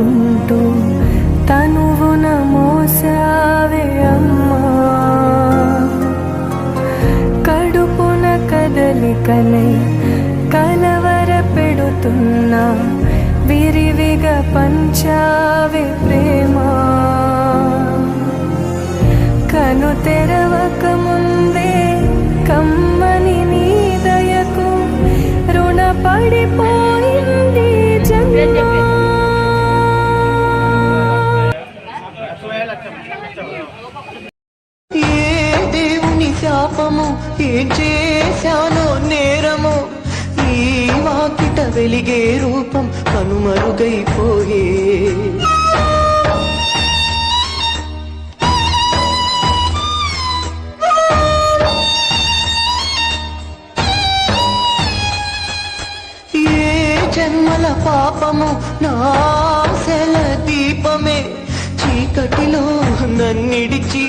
అనుకుంటూ తనువున నమోసావే అమ్మా. కడుపున కదలికలై కలవర పెడుతున్నా విరివిగా పంచావే ప్రేమ. కను తెరవక ముందే కమ్మని నీ దయకు రుణపడిపో ఏ దేవుని శాపము ఏం చేశానో నేరము ఈ వాకిట వెలిగే రూపం కనుమరుగైపోయే ఏ జన్మల పాపము నా ஆயிடுச்சு